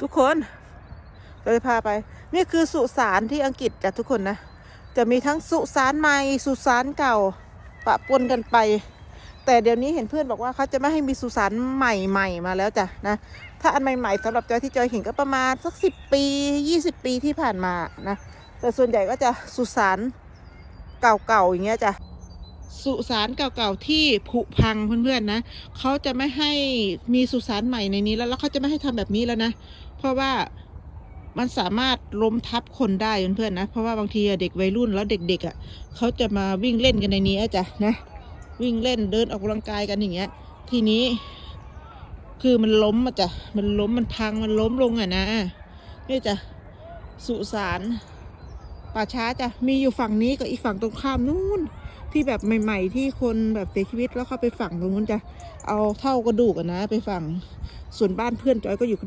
ทุกคนเราจะพาไป นี่คือสุสานที่อังกฤษจ้ะทุกคนนะ จะมีทั้งสุสานใหม่สุสานเก่าปะปนกันไป แต่เดี๋ยวนี้เห็นเพื่อนบอกว่าเขาจะไม่ให้มีสุสานใหม่ๆมาแล้วจ้ะนะ ถ้าอันใหม่ๆสำหรับจอยที่จอยเห็นก็ประมาณสักสิบปียี่สิบปีที่ผ่านมานะ แต่ส่วนใหญ่ก็จะสุสานเก่าๆอย่างเงี้ยจ้ะ สุสานเก่าๆที่ผุพังเพื่อนๆนะเขาจะไม่ให้มีสุสานใหม่ในนี้แล้วแล้วเขาจะไม่ให้ทำแบบนี้แล้วนะเพราะว่ามันสามารถล้มทับคนได้เพื่อนๆนะเพราะว่าบางทีเด็กวัยรุ่นแล้วเด็กๆอะเขาจะมาวิ่งเล่นกันในนี้อะจ้ะนะวิ่งเล่นเดินออกกำลังกายกันอย่างเงี้ย ทีนี้ คือมันล้มอะจ้ะมันล้มมันพังมันล้มลงอะนะนี่จ้ะสุสานป่าช้าจ้ะมีอยู่ฝั่งนี้กับอีกฝั่งตรงข้ามนู้น ที่แบบใหม่ ๆ ที่คนแบบเสียชีวิตแล้วเข้าไปฝังตรงนู้นจะเอาเท่ากระดูกนะไปฝังส่วนบ้านเพื่อนจอยก็อยู่ด้าน